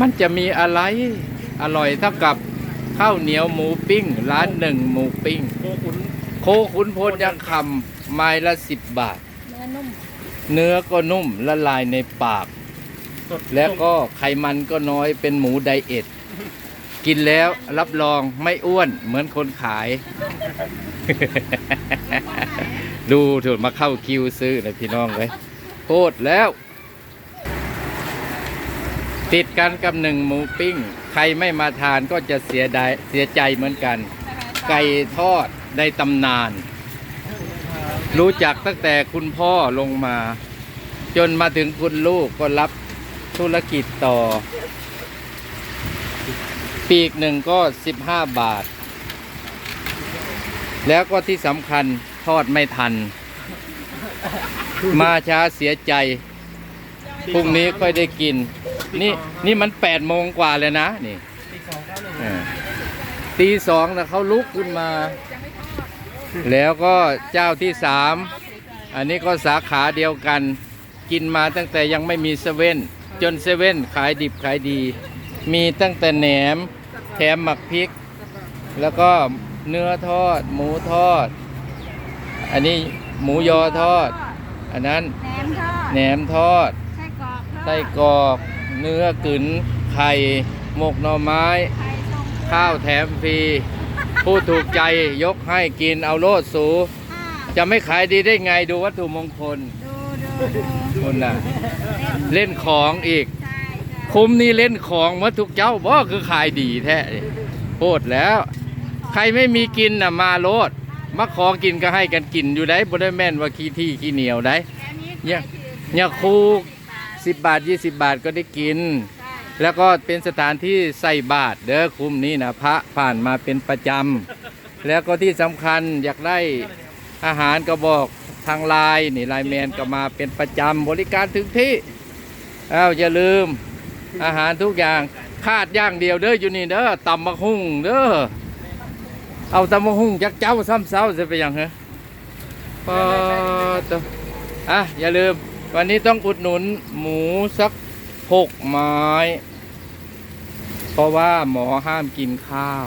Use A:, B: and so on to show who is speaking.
A: มันจะมีอะไรอร่อยเท่ากับข้าวเหนียวหมูปิ้ง ร้านหนึ่งหมูปิ้ง
B: โคขุน
A: โคขุนพลยังคำไม้ละสิบบาท
C: เนื้อนุ่ม
A: เนื้อก็นุ่มละลายในปาก
B: สด
A: แล้วก็ไขมันก็น้อยเป็นหมูไดเอทกินแล้วรับรองไม่อ้วนเหมือนคนขาย ดูถูกมาเข้าคิวซื้อเลยพี่น้องเลยโคตรแล้ว ติดกันกับหนึ่งหมูปิ้ง ใครไม่มาทานก็จะเสียดายเสียใจเหมือนกัน ไก่ทอดในตำนาน รู้จักตั้งแต่คุณพ่อลงมา จนมาถึงคุณลูกก็รับธุรกิจต่อ ปีกหนึ่งก็ 15 บาท แล้วก็ที่สำคัญทอดไม่ทัน มาช้าเสียใจพรุ่งนี้ค่อยได้กิน นี่นี่มันแปดโมงกว่าเลยนะนี่
B: ตีสองเก้าหนึ่ง
A: เออตีสองนะเขาลุกขึ้นมา แล้วก็เจ้าที่สามอันนี้ก็สาขาเดียวกัน กินมาตั้งแต่ยังไม่มีเซเว่นจนเซเว่นขายดิบขายดี มีตั้งแต่แหนมแถมหมักพริก แล้วก็เนื้อทอด หมูทอด อันนี้หมูยอทอด อันนั้น
C: แหนมทอด
A: แหนมทอด
C: ไส้กรอก ทอด
A: ไส้กรอกเนื้อกึ๋นไข่หมกหน่อไม้
C: ไข่ทรงเครื่อง
A: ข้าวแถมฟรี ผู้ถูกใจยกให้กินเอาโลดสู
C: อ่า
A: จะไม่ขายดีได้ไงดูวัตถุมงคล
C: ดูดูดู
A: คุณน่ะ
C: เล่น
A: เล่นของอีก
C: ใช่ใช่
A: คุ้มนี่เล่นของหมาทุกเจ้าบ่คือขายดีแท้โคตรแล้ว ใครไม่มีกินน่ะมาโลดมาขอกินก็ให้กันกินอยู่ได้บ่ได้แม่นว่าขี้ที่ขี้เหนียวได้
C: แค่นี้
A: เนี่ย
C: ขถือ
A: เนี่ยครู
C: สิบบาท
A: 10 บาท 20 บาทก็ได้กิน
C: ใช่
A: แล้วก็เป็นสถานที่ใส่บาตรเด้อคุ้มนี้นะพระผ่านมาเป็นประจำแล้วก็ที่สำคัญอยากได้อาหารก็บอกทางไลน์นี่ไลน์แมนก็มาเป็นประจำบริการถึงที่อ้าวอย่าลืมอาหารทุกอย่างคาดอย่างเดียวเด้ออยู่นี่เด้อตำมะฮุ่งเด้อเอาตำมะฮุ่งจักเจ้าซ้ำเซ้าจะไปยังเหรอปอตวอะอย่าลืม วันนี้ต้องอุดหนุนหมูสักหกไม้ เพราะว่าหมอห้ามกินข้าว